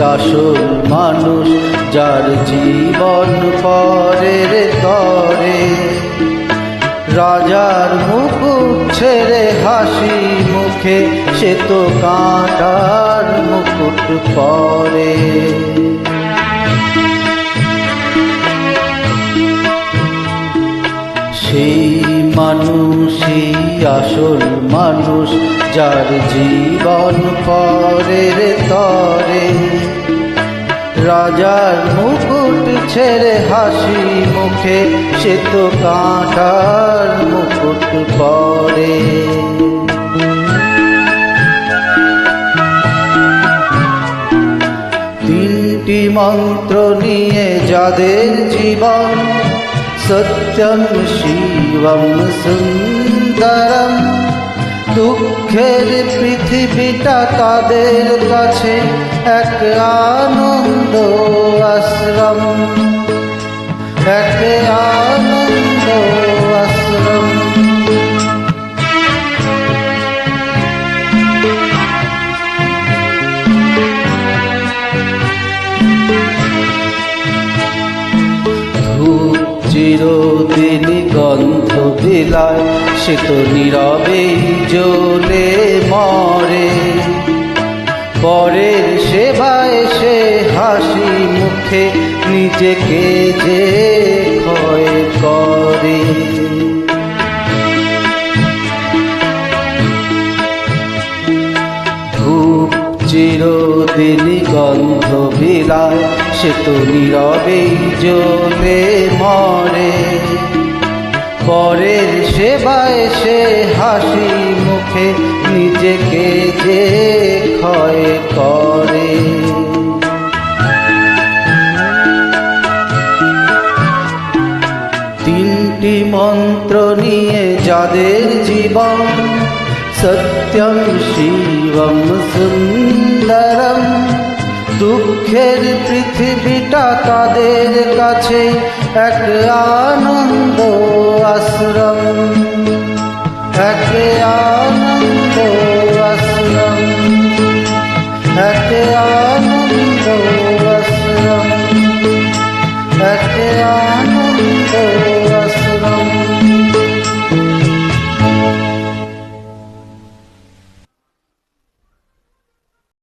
আসল মানুষ যার জীবন পরের তরে। রাজার মুকুট ছেড়ে হাসি মুখে, সে তো কাঁটার মুকুট পরে। মানুষই আসল মানুষ, যার জীবন পরের তরে। রাজার মুকুট ছেড়ে হাসি মুখে, সে তো কাঁটার মুকুট পরে। তিনটি মন্ত্র নিয়ে যাদের জীবন সত্যম শিবম সুন্দরম দুঃখের পৃথিবীটা তাদের কাছে এক আনন্দ আশ্রম এক আনন্দ ধূপ চিরদিন গন্ধ বিলায়, সে তো নীরবেই জ্বলে মরে। পরের সেবায় সে হাসি মুখে নিজেকে যে ক্ষয় করে। ধূপ চিরদিন গন্ধ বিলায়, সে তো নীরবেই জ্বলে পরের সেবায় সে হাসি মুখে নিজেকে যে ক্ষয় করে। তিনটি মন্ত্র নিয়ে যাদের জীবন সত্যম শিবম সুন্দরম। দুঃখের পৃথিবীটা তাদের কাছে এক আনন্দ আশ্রম। এক আনন্দ আশ্রম। এক আনন্দ